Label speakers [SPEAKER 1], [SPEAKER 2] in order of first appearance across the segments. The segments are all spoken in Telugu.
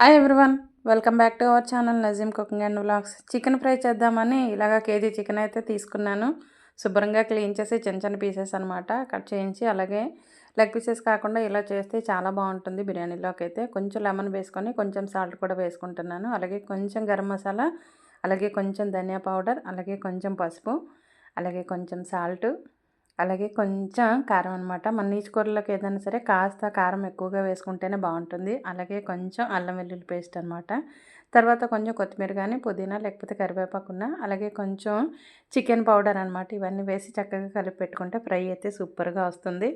[SPEAKER 1] Hi everyone welcome back to our channel Nazeem cooking and vlogs chicken fry చేద్దామని ఇలాగ కేజీ చికెన్ అయితే తీసుకున్నాను. శుభ్రంగా క్లీన్ చేసి చిన్న చిన్న పీసెస్ అనమాట కట్ చేయించి అలాగే లెగ్ పీసెస్ కాకుండా ఇలా చేస్తే చాలా బాగుంటుంది బిర్యానీలోకి అయితే. కొంచెం లెమన్ వేసుకొని కొంచెం సాల్ట్ కూడా వేసుకుంటున్నాను. అలాగే కొంచెం గరం మసాలా అలాగే కొంచెం ధనియా పౌడర్ అలాగే కొంచెం పసుపు అలాగే కొంచెం సాల్ట్ అలాగే కొంచెం కారం అనమాట మన నీచుకూరలోకి ఏదైనా సరే కాస్త కారం ఎక్కువగా వేసుకుంటేనే బాగుంటుంది. అలాగే కొంచెం అల్లం వెల్లుల్లి పేస్ట్ అనమాట తర్వాత కొంచెం కొత్తిమీర కానీ పుదీనా లేకపోతే కరివేపాకున్న అలాగే కొంచెం చికెన్ పౌడర్ అనమాట ఇవన్నీ వేసి చక్కగా కలిపి పెట్టుకుంటే ఫ్రై అయితే సూపర్గా వస్తుంది.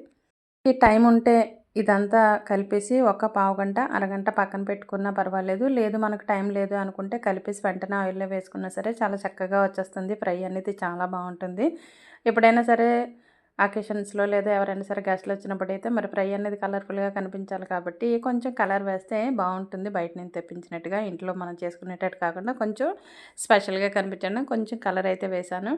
[SPEAKER 1] ఈ టైం ఉంటే ఇదంతా కలిపేసి ఒక పావు గంట అరగంట పక్కన పెట్టుకున్నా పర్వాలేదు. లేదు మనకు టైం లేదు అనుకుంటే కలిపేసి వెంటనే ఆయిల్లో వేసుకున్నా సరే చాలా చక్కగా వచ్చేస్తుంది. ఫ్రై అనేది చాలా బాగుంటుంది. ఎప్పుడైనా సరే అకేషన్స్లో లేదా ఎవరైనా సరే గెస్ట్లు వచ్చినప్పుడు అయితే మరి ఫ్రై అనేది కలర్ఫుల్గా కనిపించాలి కాబట్టి కొంచెం కలర్ వేస్తే బాగుంటుంది. బయట నుంచి తెప్పించినట్టుగా ఇంట్లో మనం చేసుకునేటట్టు కాకుండా కొంచెం స్పెషల్గా కనిపించండి కొంచెం కలర్ అయితే వేశాను.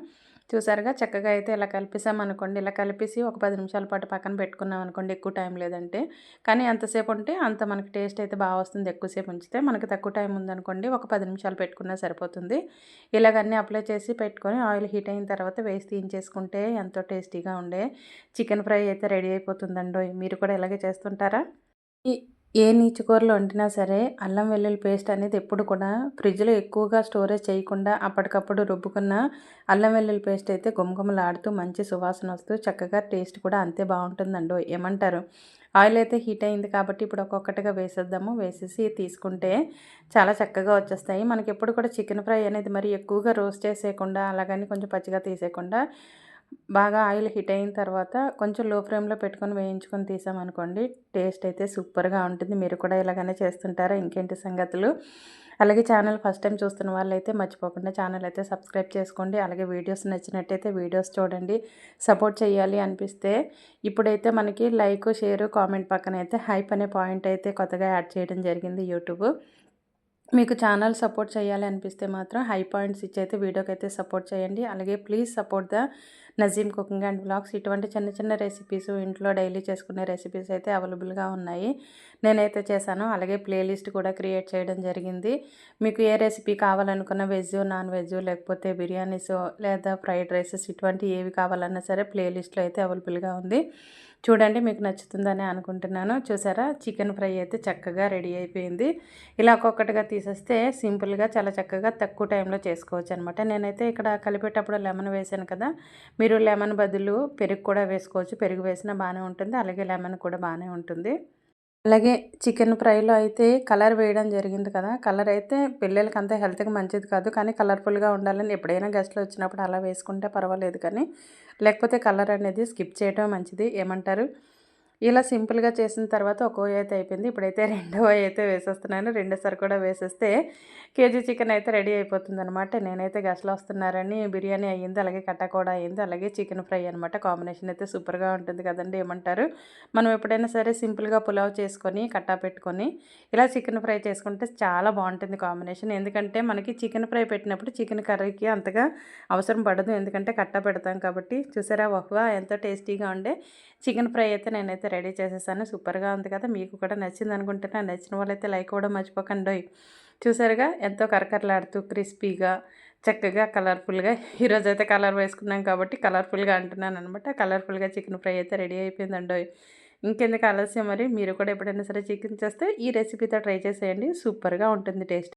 [SPEAKER 1] చూసారుగా చక్కగా అయితే ఇలా కలిపేసామనుకోండి ఇలా కలిపేసి ఒక పది నిమిషాల పాటు పక్కన పెట్టుకున్నాం అనుకోండి ఎక్కువ టైం లేదంటే. కానీ ఎంతసేపు ఉంటే అంత మనకి టేస్ట్ అయితే బాగా వస్తుంది. ఎక్కువసేపు ఉంచితే మనకి తక్కువ టైం ఉందనుకోండి ఒక పది నిమిషాలు పెట్టుకున్నా సరిపోతుంది. ఇలాగన్నీ అప్లై చేసి పెట్టుకొని ఆయిల్ హీట్ అయిన తర్వాత వేసి తీయించేసుకుంటే ఎంతో టేస్టీగా ఉండే. చికెన్ ఫ్రై అయితే రెడీ అయిపోతుందండో మీరు కూడా ఇలాగే చేస్తుంటారా? ఏ నీచు కూరలు వండినా సరే అల్లం వెల్లుల్లి పేస్ట్ అనేది ఎప్పుడు కూడా ఫ్రిడ్జ్లో ఎక్కువగా స్టోరేజ్ చేయకుండా అప్పటికప్పుడు రుబ్బుకున్న అల్లం వెల్లుల్లి పేస్ట్ అయితే గుమగుమలాడుతూ మంచి సువాసన వస్తూ చక్కగా టేస్ట్ కూడా అంతే బాగుంటుందండో. ఏమంటారు? ఆయిల్ అయితే హీట్ అయింది కాబట్టి ఇప్పుడు ఒక్కొక్కటిగా వేసేద్దాము. వేసేసి తీసుకుంటే చాలా చక్కగా వచ్చేస్తాయి. మనకి ఎప్పుడు కూడా చికెన్ ఫ్రై అనేది మరి ఎక్కువగా రోస్ట్ చేసేయకుండా అలాగని కొంచెం పచ్చిగా తీసేయకుండా బాగా ఆయిల్ హిట్ అయిన తర్వాత కొంచెం లో ఫ్లేమ్లో పెట్టుకొని వేయించుకొని తీసామనుకోండి టేస్ట్ అయితే సూపర్గా ఉంటుంది. మీరు కూడా ఇలాగనే చేస్తుంటారా? ఇంకేంటి సంగతులు? అలాగే ఛానల్ ఫస్ట్ టైం చూస్తున్న వాళ్ళైతే మర్చిపోకుండా ఛానల్ అయితే సబ్స్క్రైబ్ చేసుకోండి. అలాగే వీడియోస్ నచ్చినట్టయితే వీడియోస్ చూడండి. సపోర్ట్ చేయాలి అనిపిస్తే ఇప్పుడైతే మనకి లైక్ షేర్ కామెంట్ పక్కన అయితే హైప్ అనే పాయింట్ అయితే కొత్తగా యాడ్ చేయడం జరిగింది యూట్యూబ్. మీకు ఛానల్ సపోర్ట్ చేయాలి అనిపిస్తే మాత్రం హై పాయింట్స్ ఇచ్చి అయితే వీడియోకి అయితే సపోర్ట్ చేయండి. అలాగే please support the Nazeem cooking and blogs. ఇటువంటి చిన్న చిన్న రెసిపీస్ ఇంట్లో డైలీ చేసుకునే రెసిపీస్ అయితే అవైలబుల్గా ఉన్నాయి. నేనైతే చేశాను. అలాగే ప్లేలిస్ట్ కూడా క్రియేట్ చేయడం జరిగింది. మీకు ఏ రెసిపీ కావాలనుకున్న వెజ్ నాన్ వెజ్ లేకపోతే బిర్యానీస్ లేదా ఫ్రైడ్ రైసెస్ ఇటువంటి ఏవి కావాలన్నా సరే ప్లేలిస్ట్లో అయితే అవైలబుల్గా ఉంది. చూడండి మీకు నచ్చుతుందని అనుకుంటున్నాను. చూసారా? చికెన్ ఫ్రై అయితే చక్కగా రెడీ అయిపోయింది. ఇలా ఒక్కొక్కటిగా తీసేస్తే సింపుల్గా చాలా చక్కగా తక్కువ టైంలో చేసుకోవచ్చు అనమాట నేనైతే ఇక్కడ కలిపేటప్పుడు లెమన్ వేసాను కదా మీరు లెమన్ బదులు పెరుగు కూడా వేసుకోవచ్చు. పెరుగు వేసినా బాగానే ఉంటుంది. అలాగే లెమన్ కూడా బాగానే ఉంటుంది. అలాగే చికెన్ ఫ్రైలో అయితే కలర్ వేయడం జరిగింది కదా. కలర్ అయితే పిల్లలకి అంత హెల్త్కి మంచిది కాదు. కానీ కలర్ఫుల్గా ఉండాలని ఎప్పుడైనా గెస్ట్లు వచ్చినప్పుడు అలా వేసుకుంటే పర్వాలేదు కానీ లేకపోతే కలర్ అనేది స్కిప్ చేయడం మంచిది. ఏమంటారు? ఇలా సింపుల్గా చేసిన తర్వాత ఒక్కో అయితే అయిపోయింది. ఇప్పుడైతే రెండవ అయితే వేసేస్తున్నాను. రెండోసారి కూడా వేసేస్తే కేజీ చికెన్ అయితే రెడీ అయిపోతుంది అనమాట నేనైతే గసలు వస్తున్నారని బిర్యానీ అయ్యింది అలాగే కట్ట కూడా అయ్యింది అలాగే చికెన్ ఫ్రై అనమాట కాంబినేషన్ అయితే సూపర్గా ఉంటుంది కదండి ఏమంటారు? మనం ఎప్పుడైనా సరే సింపుల్గా పులావ్ చేసుకొని కట్టా పెట్టుకొని ఇలా చికెన్ ఫ్రై చేసుకుంటే చాలా బాగుంటుంది కాంబినేషన్. ఎందుకంటే మనకి చికెన్ ఫ్రై పెట్టినప్పుడు చికెన్ కర్రీకి అంతగా అవసరం పడదు. ఎందుకంటే కట్ట పెడతాం కాబట్టి. చూసారా వహ్వా ఎంతో టేస్టీగా ఉండే చికెన్ ఫ్రై అయితే నేనైతే రెడీ చేసేసాను. సూపర్గా ఉంది కదా. మీకు కూడా నచ్చింది అనుకుంటున్నా నచ్చిన వాళ్ళైతే లైక్ కూడా మర్చిపోకండి. చూసారుగా? ఎంతో కరకరలాడుతూ క్రిస్పీగా చక్కగా కలర్ఫుల్గా. ఈరోజు అయితే కలర్ వేసుకున్నాం కాబట్టి కలర్ఫుల్గా అంటున్నాను అనమాట కలర్ఫుల్గా చికెన్ ఫ్రై అయితే రెడీ అయిపోయిందండి. ఇంకెందుకు ఆలస్యం మరి? మీరు కూడా ఎప్పుడైనా సరే చికెన్ చేస్తే ఈ రెసిపీతో ట్రై చేసేయండి. సూపర్గా ఉంటుంది టేస్ట్.